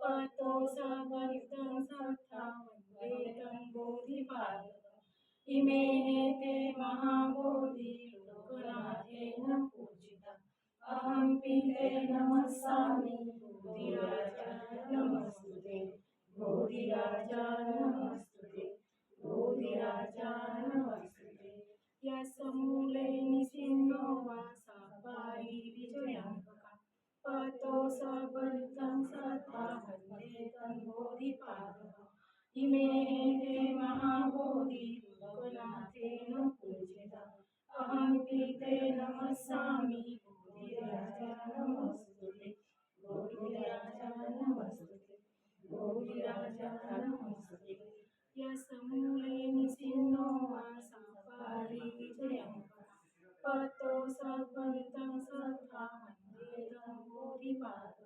पतो सबलितं सत्ता ते महाबोधि लोकनाथेन पूजिता अहं पीते नमस्सामि बोधिराजाय नमस्तुते। बोधिराजा नमस्तुते। बोधिराजा नमस्तुते। यस्मूले निसिन्नो वासापायि विजयाङ्कका पतो सबलितं बोधिपादकम् इमे ते महाबोधि लोकनाथेन पूजिता अहं पीते नमस्सामि बोधिराजा बोधिराजा नमस्तुते बोधिराजा नमस्तुते यस्मूले निसिन्नो वासापारि विजयङ्करा पतो सबलितं सत्ता वन्देतं बोधिपादकम्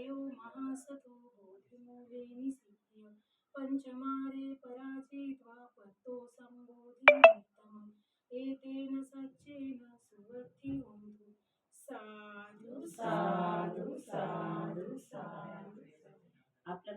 देवो महासतो बोधिमूलेनिसीय पञ्चमारे पराजित्वा पत्तो सम्बोधिनितमम् एतेन सच्चेन सुवर्धियोन्तु साधु साधु साधु साधु। आपल्या